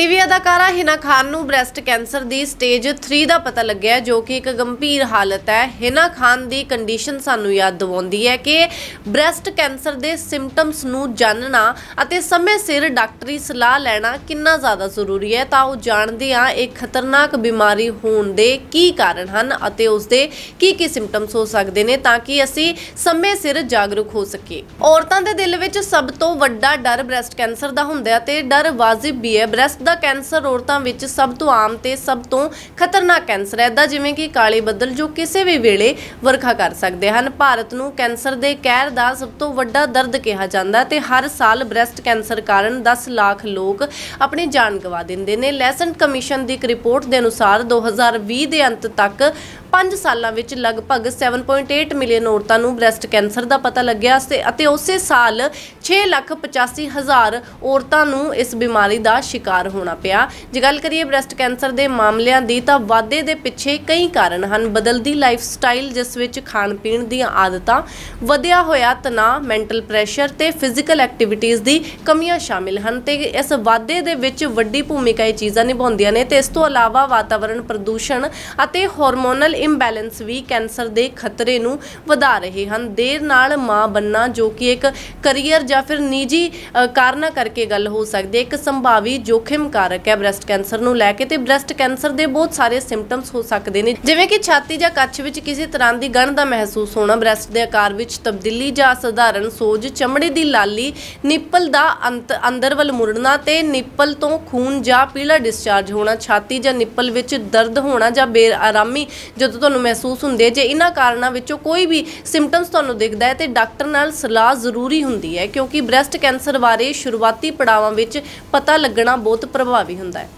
TV ਅਦਾਕਾਰਾ ਹਿਨਾ ਖਾਨ ਨੂੰ breast cancer ਦੀ ਸਟੇਜ 3 ਦਾ ਪਤਾ ਲੱਗਿਆ ਜੋ ਕਿ ਇੱਕ ਗੰਭੀਰ ਹਾਲਤ ਹੈ। ਹਿਨਾ ਖਾਨ ਦੀ ਕੰਡੀਸ਼ਨ ਸਾਨੂੰ ਯਾਦ ਦਿਵਾਉਂਦੀ ਹੈ ਕਿ ਬ੍ਰੈਸਟ ਕੈਂਸਰ ਦੇ ਸਿੰਪਟਮਸ ਨੂੰ ਜਾਣਨਾ ਅਤੇ ਸਮੇਂ ਸਿਰ ਡਾਕਟਰੀ ਸਲਾਹ ਲੈਣਾ ਕਿੰਨਾ ਜ਼ਿਆਦਾ ਜ਼ਰੂਰੀ ਹੈ ਤਾਂ ਉਹ ਜਾਣਦੇ ਹਾਂ ਇਹ ਖਤਰਨਾਕ ਬਿਮਾਰੀ ਹੋਣ ਦੇ ਕੀ ਕਾਰਨ ਹਨ ਅਤੇ ਉਸ ਦੇ ਕੀ ਕੀ ਸਿੰਪਟਮਸ ਹੋ ਸਕਦੇ ਨੇ ਤਾਂ ਕਿ ਅਸੀਂ ਸਮੇਂ ਸਿਰ ਜਾਗਰੂਕ ਹੋ ਸਕੀਏ। ਔਰਤਾਂ ਦੇ ਦਿਲ ਵਿੱਚ ਸਭ ਤੋਂ ਵੱਡਾ ਡਰ ਬ੍ਰੈਸਟ ਕੈਂਸਰ ਦਾ ਹੁੰਦਾ ਹੈ ਤੇ ਡਰ ਵਾਜਿਬ ਵੀ ਹੈ। ਬ੍ਰੈਸਟ ਦਾ ਕੈਂਸਰ ਔਰਤਾਂ ਵਿੱਚ ਸਭ ਤੋਂ ਆਮ ਤੇ ਸਭ ਤੋਂ ਖਤਰਨਾਕ ਕੈਂਸਰ ਹੈ। ਦਾ ਜਿਵੇਂ ਕਿ ਕਾਲੇ ਬੱਦਲ ਜੋ ਕਿਸੇ ਵੀ ਵੇਲੇ ਵਰਖਾ ਕਰ ਸਕਦੇ ਹਨ। ਭਾਰਤ ਨੂੰ ਕੈਂਸਰ ਦੇ ਕਹਿਰ ਦਾ ਸਭ ਤੋਂ ਵੱਡਾ ਦਰਦ ਕਿਹਾ ਜਾਂਦਾ ਹੈ ਤੇ ਹਰ ਸਾਲ ਬ੍ਰੈਸਟ ਕੈਂਸਰ ਕਾਰਨ 10 ਲੱਖ ਲੋਕ ਆਪਣੀ ਜਾਨ ਗਵਾ ਦਿੰਦੇ ਨੇ। ਲੈਸਨ ਕਮਿਸ਼ਨ ਦੀ ਇੱਕ ਰਿਪੋਰਟ ਦੇ ਅਨੁਸਾਰ 2020 ਦੇ ਅੰਤ ਤੱਕ 5 ਸਾਲਾਂ ਵਿੱਚ ਲਗਭਗ 7.8 ਮਿਲੀਅਨ ਔਰਤਾਂ ਨੂੰ ਬ੍ਰੈਸਟ ਕੈਂਸਰ ਦਾ ਪਤਾ ਲੱਗਿਆ ਸੀ ਅਤੇ ਉਸੇ ਸਾਲ 6,85,000 ਔਰਤਾਂ ਨੂੰ ਇਸ ਬਿਮਾਰੀ ਦਾ ਸ਼ਿਕਾਰ ਹੋਣਾ ਪਿਆ। ਜੇ ਗੱਲ ਕਰੀਏ ਬ੍ਰੈਸਟ ਕੈਂਸਰ ਦੇ ਮਾਮਲਿਆਂ ਦੀ ਤਾਂ ਵਾਧੇ ਦੇ ਪਿੱਛੇ ਕਈ ਕਾਰਨ ਹਨ। ਬਦਲਦੀ ਲਾਈਫ ਸਟਾਈਲ ਜਿਸ ਵਿੱਚ ਖਾਣ ਪੀਣ ਦੀਆਂ ਆਦਤਾਂ ਵਧਿਆ ਹੋਇਆ ਤਣਾਅ ਮੈਂਟਲ ਪ੍ਰੈਸ਼ਰ ਤੇ ਫਿਜ਼ੀਕਲ ਐਕਟੀਵਿਟੀਜ਼ ਦੀ ਕਮੀਆਂ ਸ਼ਾਮਿਲ ਹਨ। ਤੇ ਇਸ ਵਾਧੇ ਦੇ ਵਿੱਚ ਵੱਡੀ ਭੂਮਿਕਾ ਇਹ ਚੀਜ਼ਾਂ ਨਿਭਾਉਂਦੀਆਂ ਨੇ। ਤੇ ਇਸ ਤੋਂ ਇਲਾਵਾ ਵਾਤਾਵਰਣ ਪ੍ਰਦੂਸ਼ਣ ਅਤੇ ਹਾਰਮੋਨਲ ਇੰਬੈਲੈਂਸ ਵੀ ਕੈਂਸਰ ਦੇ ਖਤਰੇ ਨੂੰ ਵਧਾ ਰਹੇ ਹਨ। ਦੇਰ ਨਾਲ ਮਾਂ ਬੰਨਾ ਜੋ ਕਿ ਇੱਕ ਕੈਰੀਅਰ ਜਾਂ ਫਿਰ ਨਿੱਜੀ ਅ, ਕਾਰਨਾਂ ਕਰਕੇ ਗੱਲ ਹੋ ਸਕਦੀ ਹੈ। ਇੱਕ ਸੰਭਾਵੀ ਜੋਖਿਮ ਕਾਰਕ ਹੈ ਬ੍ਰੈਸਟ ਕੈਂਸਰ ਨੂੰ ਲੈ ਕੇ ਤੇ ਬ੍ਰੈਸਟ ਕੈਂਸਰ ਦੇ ਬਹੁਤ ਸਾਰੇ ਸਿੰਪਟਮਸ ਹੋ ਸਕਦੇ ਨੇ। ਜਿਵੇਂ ਕਿ ਛਾਤੀ ਜਾਂ ਕੱਛ ਵਿੱਚ ਕਿਸੇ ਤਰ੍ਹਾਂ ਦੀ ਗੰਢ ਦਾ ਮਹਿਸੂਸ ਹੋਣਾ, ਬ੍ਰੈਸਟ ਦੇ ਆਕਾਰ ਵਿੱਚ ਤਬਦੀਲੀ ਜਾਂ ਸਧਾਰਨ ਸੋਜ, ਚਮੜੀ ਦੀ ਲਾਲੀ, ਨਿੱਪਲ ਦਾ ਅੰਦਰ ਵੱਲ ਮੁੜਨਾ ਤੇ ਨਿੱਪਲ ਤੋਂ ਖੂਨ ਜਾਂ ਪੀਲਾ ਡਿਸਚਾਰਜ ਹੋਣਾ, ਛਾਤੀ ਜਾਂ ਨਿੱਪਲ ਵਿੱਚ ਦਰਦ ਹੋਣਾ ਜਾਂ ਬੇਆਰਾਮੀ ਜਦੋਂ ਤੁਹਾਨੂੰ ਮਹਿਸੂਸ ਹੁੰਦੀ ਹੈ। ਜੇ ਇਹਨਾਂ ਕਾਰਨਾਂ ਵਿੱਚੋਂ ਕੋਈ ਵੀ ਸਿੰਪਟਮਸ ਤੁਹਾਨੂੰ ਦਿਖਦਾ ਹੈ ਤੇ ਡਾਕਟਰ ਨਾਲ ਸਲਾਹ ਜ਼ਰੂਰੀ ਹੁੰਦੀ ਹੈ ਕਿਉਂਕਿ ਬ੍ਰੈਸਟ ਕੈਂਸਰ ਬਾਰੇ ਸ਼ੁਰੂਆਤੀ ਪੜਾਵਾਂ ਵਿੱਚ ਪਤਾ ਲੱਗਣਾ ਬਹੁਤ ਪ੍ਰਭਾਵੀ ਹੁੰਦਾ ਹੈ।